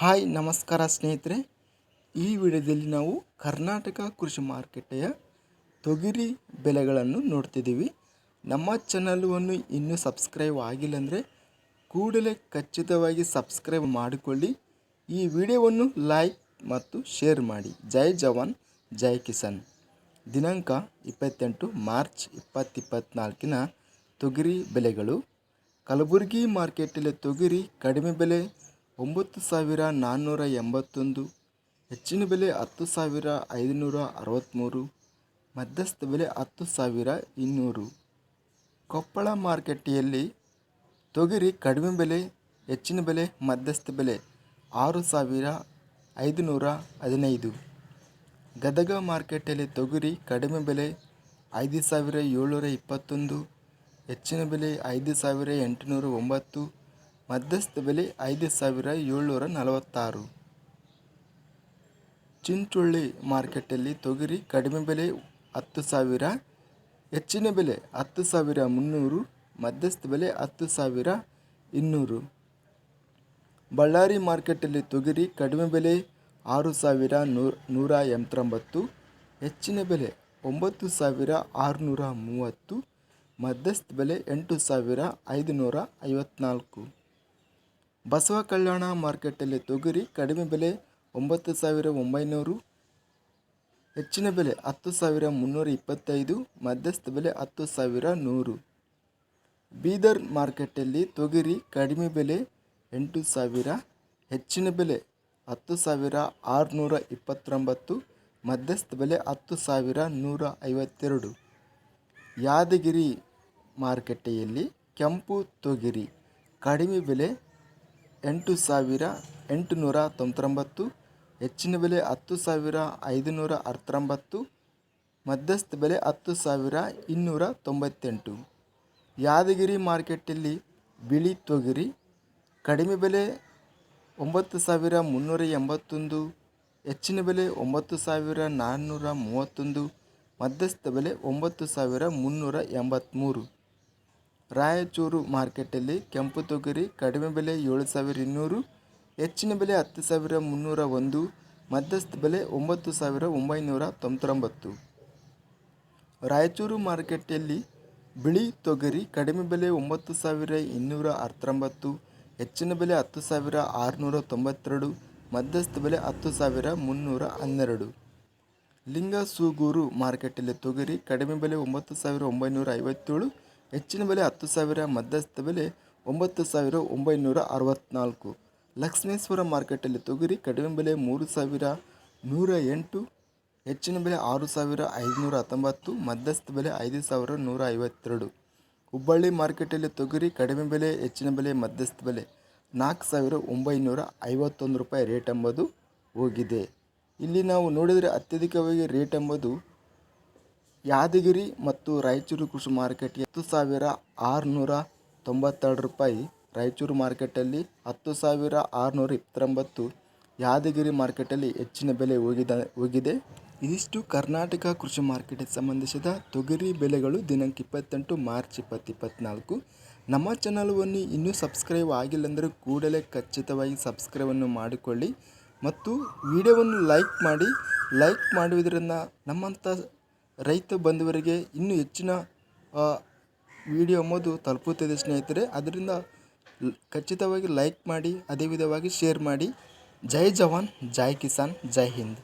Hi, ನಮಸ್ಕಾರ ಸ್ನೇಹಿತರೆ. ಈ ವಿಡಿಯೋದಲ್ಲಿ ನಾವು ಕರ್ನಾಟಕ ಕೃಷಿ ಮಾರುಕಟ್ಟೆಯ ತೊಗರಿ ಬೆಲೆಗಳನ್ನು ನೋಡ್ತಿದ್ದೀವಿ. ನಮ್ಮ ಚಾನಲನ್ನು ಇನ್ನೂ ಸಬ್ಸ್ಕ್ರೈಬ್ ಆಗಿಲ್ಲ ಅಂದರೆ ಕೂಡಲೇ ಖಚಿತವಾಗಿ ಸಬ್ಸ್ಕ್ರೈಬ್ ಮಾಡಿಕೊಳ್ಳಿ. ಈ ವಿಡಿಯೋವನ್ನು ಲೈಕ್ ಮತ್ತು ಶೇರ್ ಮಾಡಿ. ಜೈ ಜವಾನ್, ಜೈ ಕಿಸಾನ್. ದಿನಾಂಕ ಇಪ್ಪತ್ತೆಂಟು ಮಾರ್ಚ್ ಇಪ್ಪತ್ತಿಪ್ಪತ್ನಾಲ್ಕಿನ ತೊಗರಿ ಬೆಲೆಗಳು ಕಲಬುರಗಿ ಮಾರ್ಕೆಟಲ್ಲಿ ತೊಗರಿ ಕಡಿಮೆ ಬೆಲೆ ಒಂಬತ್ತು ಸಾವಿರ ನಾನ್ನೂರ ಎಂಬತ್ತೊಂದು, ಹೆಚ್ಚಿನ ಬೆಲೆ ಹತ್ತು ಸಾವಿರ ಐದುನೂರ ಅರವತ್ತ್ಮೂರು, ಮಧ್ಯಸ್ಥ ಬೆಲೆ ಹತ್ತು ಸಾವಿರ ಇನ್ನೂರು. ಕೊಪ್ಪಳ ಮಾರುಕಟ್ಟೆಯಲ್ಲಿ ತೊಗರಿ ಕಡಿಮೆ ಬೆಲೆ, ಹೆಚ್ಚಿನ ಬೆಲೆ, ಮಧ್ಯಸ್ಥ ಬೆಲೆ ಆರು ಸಾವಿರ ಐದುನೂರ ಹದಿನೈದು. ಗದಗ ಮಾರ್ಕೆಟಲ್ಲಿ ತೊಗರಿ ಕಡಿಮೆ ಬೆಲೆ ಐದು ಸಾವಿರ ಏಳ್ನೂರ ಇಪ್ಪತ್ತೊಂದು, ಹೆಚ್ಚಿನ ಬೆಲೆ ಐದು ಸಾವಿರ ಎಂಟುನೂರ ಒಂಬತ್ತು ಮಧ್ಯಸ್ಥ ಬೆಲೆ ಐದು ಸಾವಿರ ಏಳ್ನೂರ ನಲವತ್ತಾರು. ಚಿಂಚುಳ್ಳಿ ಮಾರ್ಕೆಟಲ್ಲಿ ತೊಗರಿ ಕಡಿಮೆ ಬೆಲೆ ಹತ್ತು ಸಾವಿರ, ಹೆಚ್ಚಿನ ಬೆಲೆ ಹತ್ತು ಸಾವಿರ ಮುನ್ನೂರು, ಮಧ್ಯಸ್ಥ ಬೆಲೆ ಹತ್ತು ಸಾವಿರ ಇನ್ನೂರು. ಬಳ್ಳಾರಿ ಮಾರ್ಕೆಟಲ್ಲಿ ತೊಗರಿ ಕಡಿಮೆ ಬೆಲೆ ಆರು ಸಾವಿರ ನೂರ ನೂರ ಎಂಬತ್ತೊಂಬತ್ತು, ಹೆಚ್ಚಿನ ಬೆಲೆ ಒಂಬತ್ತು ಸಾವಿರ ಆರುನೂರ ಮೂವತ್ತು, ಮಧ್ಯಸ್ಥ ಬೆಲೆ ಎಂಟು ಸಾವಿರ ಐದುನೂರ ಐವತ್ನಾಲ್ಕು. ಬಸವ ಕಲ್ಯಾಣ ಮಾರ್ಕೆಟಲ್ಲಿ ತೊಗರಿ ಕಡಿಮೆ ಬೆಲೆ ಒಂಬತ್ತು ಸಾವಿರ ಒಂಬೈನೂರು, ಹೆಚ್ಚಿನ ಬೆಲೆ ಹತ್ತು ಸಾವಿರ ಮುನ್ನೂರ ಇಪ್ಪತ್ತೈದು, ಮಧ್ಯಸ್ಥ ಬೆಲೆ ಹತ್ತು ಸಾವಿರ ನೂರು. ಬೀದರ್ ಮಾರ್ಕೆಟಲ್ಲಿ ತೊಗರಿ ಕಡಿಮೆ ಬೆಲೆ ಎಂಟು ಸಾವಿರ, ಹೆಚ್ಚಿನ ಬೆಲೆ ಹತ್ತು ಸಾವಿರ ಆರುನೂರ ಇಪ್ಪತ್ತೊಂಬತ್ತು, ಮಧ್ಯಸ್ಥ ಬೆಲೆ ಹತ್ತು ಸಾವಿರ ನೂರ ಐವತ್ತೆರಡು. ಯಾದಗಿರಿ ಮಾರುಕಟ್ಟೆಯಲ್ಲಿ ಕೆಂಪು ತೊಗರಿ ಕಡಿಮೆ ಬೆಲೆ ಎಂಟು ಸಾವಿರ ಎಂಟುನೂರ ತೊಂಬತ್ತೊಂಬತ್ತು, ಹೆಚ್ಚಿನ ಬೆಲೆ ಹತ್ತು ಸಾವಿರ ಐದುನೂರ ಹತ್ತೊಂಬತ್ತು ಮಧ್ಯಸ್ಥ ಬೆಲೆ ಹತ್ತು ಸಾವಿರ ಇನ್ನೂರ ತೊಂಬತ್ತೆಂಟು. ಯಾದಗಿರಿ ಮಾರ್ಕೆಟಲ್ಲಿ ಬಿಳಿ ತೊಗರಿ, ಕಡಿಮೆ ಬೆಲೆ ಒಂಬತ್ತು ಸಾವಿರ ಮುನ್ನೂರ ಎಂಬತ್ತೊಂದು, ಹೆಚ್ಚಿನ ಬೆಲೆ ಒಂಬತ್ತು ಸಾವಿರ ನಾನ್ನೂರ ಮೂವತ್ತೊಂದು, ಮಧ್ಯಸ್ಥ ಬೆಲೆ ಒಂಬತ್ತು ಸಾವಿರ ಮುನ್ನೂರ ಎಂಬತ್ತ್ಮೂರು ರಾಯಚೂರು ಮಾರ್ಕೆಟಲ್ಲಿ ಕೆಂಪು ತೊಗರಿ, ಕಡಿಮೆ ಬೆಲೆ ಏಳು ಸಾವಿರ ಇನ್ನೂರು, ಹೆಚ್ಚಿನ ಬೆಲೆ ಹತ್ತು ಸಾವಿರ ಮುನ್ನೂರ ಒಂದು, ಮಧ್ಯಸ್ಥ ಬೆಲೆ ಒಂಬತ್ತು ಸಾವಿರ ಒಂಬೈನೂರ ತೊಂಬತ್ತೊಂಬತ್ತು. ರಾಯಚೂರು ಮಾರ್ಕೆಟಲ್ಲಿ ಬಿಳಿ ತೊಗರಿ, ಕಡಿಮೆ ಬೆಲೆ ಒಂಬತ್ತು ಸಾವಿರ ಇನ್ನೂರ ಹತ್ತೊಂಬತ್ತು ಹೆಚ್ಚಿನ ಬೆಲೆ ಹತ್ತು ಸಾವಿರ ಆರುನೂರ ತೊಂಬತ್ತೆರಡು, ಮಧ್ಯಸ್ಥ ಬೆಲೆ ಹತ್ತು ಸಾವಿರ ಮುನ್ನೂರ ಹನ್ನೆರಡು. ಲಿಂಗಸೂಗೂರು ಮಾರ್ಕೆಟಲ್ಲಿ ತೊಗರಿ, ಕಡಿಮೆ ಬೆಲೆ ಒಂಬತ್ತು ಸಾವಿರ ಒಂಬೈನೂರ ಐವತ್ತೇಳು ಹೆಚ್ಚಿನ ಬೆಲೆ ಹತ್ತು ಸಾವಿರ, ಮಧ್ಯಸ್ಥ ಬೆಲೆ ಒಂಬತ್ತು ಸಾವಿರ ಒಂಬೈನೂರ ಅರವತ್ತ್ನಾಲ್ಕು ಲಕ್ಷ್ಮೇಶ್ವರ ಮಾರ್ಕೆಟಲ್ಲಿ ತೊಗರಿ ಕಡಿಮೆ ಬೆಲೆ ಮೂರು ಸಾವಿರ ನೂರ ಎಂಟು, ಹೆಚ್ಚಿನ ಬೆಲೆ ಆರು ಸಾವಿರ ಐದುನೂರ ಹತ್ತೊಂಬತ್ತು, ಮಧ್ಯಸ್ಥ ಬೆಲೆ ಐದು ಸಾವಿರ ನೂರ ಐವತ್ತೆರಡು. ಹುಬ್ಬಳ್ಳಿ ಮಾರ್ಕೆಟಲ್ಲಿ ತೊಗರಿ ಕಡಿಮೆ ಬೆಲೆ, ಹೆಚ್ಚಿನ ಬೆಲೆ, ಮಧ್ಯಸ್ಥ ಬೆಲೆ ನಾಲ್ಕು ಸಾವಿರ ಒಂಬೈನೂರ ಐವತ್ತೊಂದು ರೂಪಾಯಿ ರೇಟ್ ಎಂಬುದು ಹೋಗಿದೆ. ಇಲ್ಲಿ ನಾವು ನೋಡಿದರೆ ಅತ್ಯಧಿಕವಾಗಿ ರೇಟ್ ಎಂಬುದು ಯಾದಗಿರಿ ಮತ್ತು ರಾಯಚೂರು ಕೃಷಿ ಮಾರ್ಕೆಟ್ ಹತ್ತು ಸಾವಿರ ಆರುನೂರ ತೊಂಬತ್ತೆರಡು ರೂಪಾಯಿ. ರಾಯಚೂರು ಮಾರ್ಕೆಟಲ್ಲಿ ಹತ್ತು ಸಾವಿರ ಆರುನೂರ ಇಪ್ಪತ್ತೊಂಬತ್ತು. ಯಾದಗಿರಿ ಮಾರ್ಕೆಟಲ್ಲಿ ಹೆಚ್ಚಿನ ಬೆಲೆ ಹೋಗಿದ, ಹೋಗಿದೆ. ಇದಿಷ್ಟು ಕರ್ನಾಟಕ ಕೃಷಿ ಮಾರ್ಕೆಟಿಗೆ ಸಂಬಂಧಿಸಿದ ತೊಗರಿ ಬೆಲೆಗಳು ದಿನಾಂಕ ಇಪ್ಪತ್ತೆಂಟು ಮಾರ್ಚ್ ಇಪ್ಪತ್ತು ಇಪ್ಪತ್ತ್ನಾಲ್ಕು ನಮ್ಮ ಚಾನಲ್ವನ್ನು ಇನ್ನೂ ಸಬ್ಸ್ಕ್ರೈಬ್ ಆಗಿಲ್ಲ ಅಂದರೆ ಕೂಡಲೇ ಖಚಿತವಾಗಿ ಸಬ್ಸ್ಕ್ರೈಬನ್ನು ಮಾಡಿಕೊಳ್ಳಿ. ಮತ್ತು ವಿಡಿಯೋವನ್ನು ಲೈಕ್ ಮಾಡಿ, ಲೈಕ್ ಮಾಡುವುದರಿಂದ ನಮ್ಮಂಥ ರೈತ ಬಂಧುವರಿಗೆ ಇನ್ನೂ ಹೆಚ್ಚಿನ ವಿಡಿಯೋ ಎಂಬುದು ತಲುಪುತ್ತದೆ ಸ್ನೇಹಿತರೆ. ಅದರಿಂದ ಖಚಿತವಾಗಿ ಲೈಕ್ ಮಾಡಿ, ಅದೇ ವಿಧವಾಗಿ ಶೇರ್ ಮಾಡಿ. ಜೈ ಜವಾನ್, ಜೈ ಕಿಸಾನ್, ಜೈ ಹಿಂದ್.